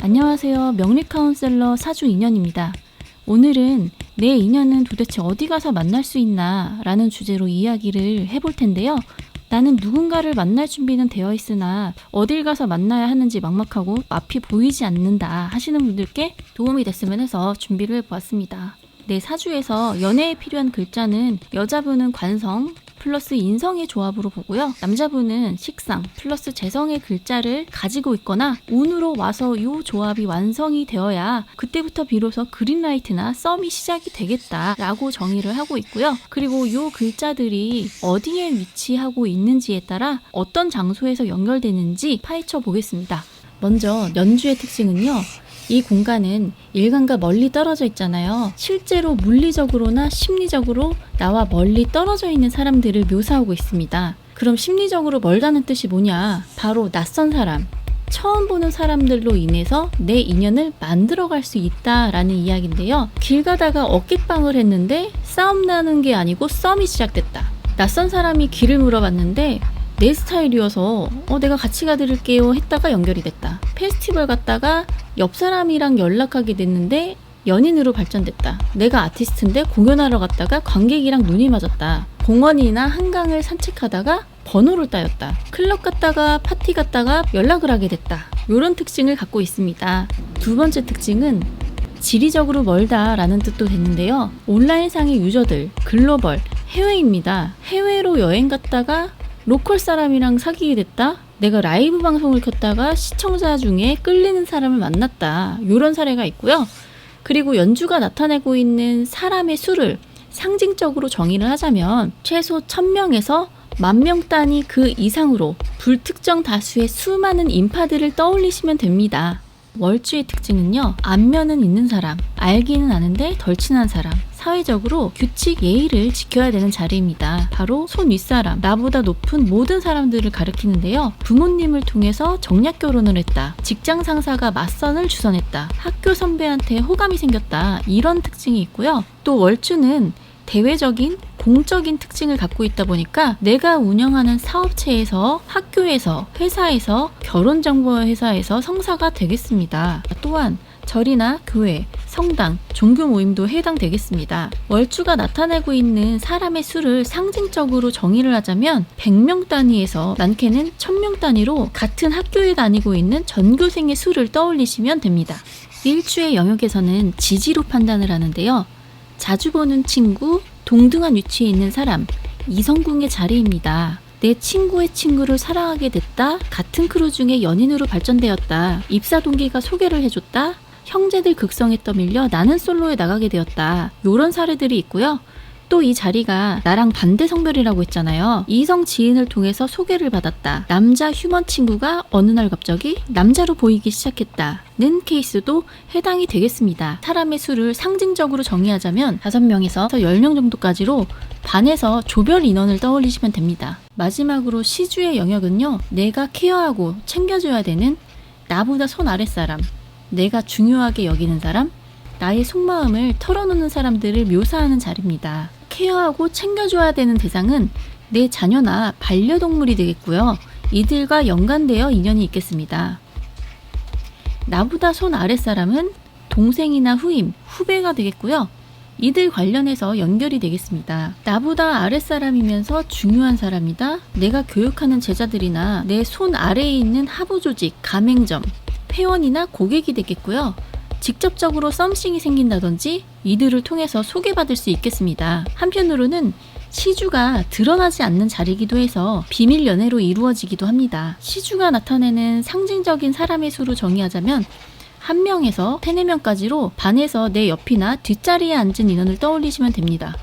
안녕하세요. 명리 카운셀러 사주 인연입니다. 오늘은 내 인연은 도대체 어디 가서 만날 수 있나 라는 주제로 이야기를 해볼 텐데요. 나는 누군가를 만날 준비는 되어 있으나 어딜 가서 만나야 하는지 막막하고 앞이 보이지 않는다 하시는 분들께 도움이 됐으면 해서 준비를 해보았습니다. 내 사주에서 연애에 필요한 글자는 여자분은 관성, 플러스 인성의 조합으로 보고요. 남자분은 식상 플러스 재성의 글자를 가지고 있거나 운으로 와서 이 조합이 완성이 되어야 그때부터 비로소 그린라이트나 썸이 시작이 되겠다라고 정의를 하고 있고요. 그리고 이 글자들이 어디에 위치하고 있는지에 따라 어떤 장소에서 연결되는지 파헤쳐 보겠습니다. 먼저 연주의 특징은요. 이 공간은 일간과 멀리 떨어져 있잖아요. 실제로 물리적으로나 심리적으로 나와 멀리 떨어져 있는 사람들을 묘사하고 있습니다. 그럼 심리적으로 멀다는 뜻이 뭐냐? 바로 낯선 사람, 처음 보는 사람들로 인해서 내 인연을 만들어갈 수 있다라는 이야기인데요. 길 가다가 어깨빵을 했는데 싸움 나는 게 아니고 썸이 시작됐다. 낯선 사람이 길을 물어봤는데 내 스타일이어서 어 내가 같이 가드릴게요 했다가 연결이 됐다. 페스티벌 갔다가 옆 사람이랑 연락하게 됐는데 연인으로 발전됐다. 내가 아티스트인데 공연하러 갔다가 관객이랑 눈이 맞았다. 공원이나 한강을 산책하다가 번호를 따였다. 클럽 갔다가 파티 갔다가 연락을 하게 됐다. 이런 특징을 갖고 있습니다. 두 번째 특징은 지리적으로 멀다라는 뜻도 됐는데요. 온라인상의 유저들, 글로벌, 해외입니다. 해외로 여행 갔다가 로컬 사람이랑 사귀게 됐다? 내가 라이브 방송을 켰다가 시청자 중에 끌리는 사람을 만났다. 이런 사례가 있고요. 그리고 연주가 나타내고 있는 사람의 수를 상징적으로 정의를 하자면 최소 1000명에서 만명 단위 그 이상으로 불특정 다수의 수많은 인파들을 떠올리시면 됩니다. 월주의 특징은요, 안면은 있는 사람, 알기는 아는데 덜 친한 사람, 사회적으로 규칙 예의를 지켜야 되는 자리입니다. 바로 손 윗사람, 나보다 높은 모든 사람들을 가리키는데요. 부모님을 통해서 정략 결혼을 했다. 직장 상사가 맞선을 주선했다. 학교 선배한테 호감이 생겼다. 이런 특징이 있고요. 또 월주는 대외적인 공적인 특징을 갖고 있다 보니까 내가 운영하는 사업체에서 학교에서 회사에서 결혼정보 회사에서 성사가 되겠습니다. 또한 절이나 교회, 성당, 종교 모임도 해당되겠습니다. 월주가 나타내고 있는 사람의 수를 상징적으로 정의를 하자면 100명 단위에서 많게는 1000명 단위로 같은 학교에 다니고 있는 전교생의 수를 떠올리시면 됩니다. 일주의 영역에서는 지지로 판단을 하는데요. 자주 보는 친구, 동등한 위치에 있는 사람, 이성궁의 자리입니다. 내 친구의 친구를 사랑하게 됐다. 같은 크루 중에 연인으로 발전되었다. 입사 동기가 소개를 해줬다. 형제들 극성에 떠밀려 나는 솔로에 나가게 되었다. 요런 사례들이 있고요. 또 이 자리가 나랑 반대 성별이라고 했잖아요. 이성 지인을 통해서 소개를 받았다. 남자 휴먼 친구가 어느 날 갑자기 남자로 보이기 시작했다 는 케이스도 해당이 되겠습니다. 사람의 수를 상징적으로 정의하자면 5명에서 10명 정도까지로 반에서 조별 인원을 떠올리시면 됩니다. 마지막으로 시주의 영역은요. 내가 케어하고 챙겨줘야 되는 나보다 손 아랫사람, 내가 중요하게 여기는 사람, 나의 속마음을 털어놓는 사람들을 묘사하는 자리입니다. 케어하고 챙겨줘야 되는 대상은 내 자녀나 반려동물이 되겠고요. 이들과 연관되어 인연이 있겠습니다. 나보다 손 아랫사람은 동생이나 후임, 후배가 되겠고요. 이들 관련해서 연결이 되겠습니다. 나보다 아랫사람이면서 중요한 사람이다. 내가 교육하는 제자들이나 내 손 아래에 있는 하부 조직, 가맹점, 회원이나 고객이 되겠고요. 직접적으로 썸씽이 생긴다든지 이들을 통해서 소개받을 수 있겠습니다. 한편으로는 시주가 드러나지 않는 자리이기도 해서 비밀 연애로 이루어지기도 합니다. 시주가 나타내는 상징적인 사람의 수로 정의하자면 한 명에서 세네 명까지로 반에서 내 옆이나 뒷자리에 앉은 인원을 떠올리시면 됩니다.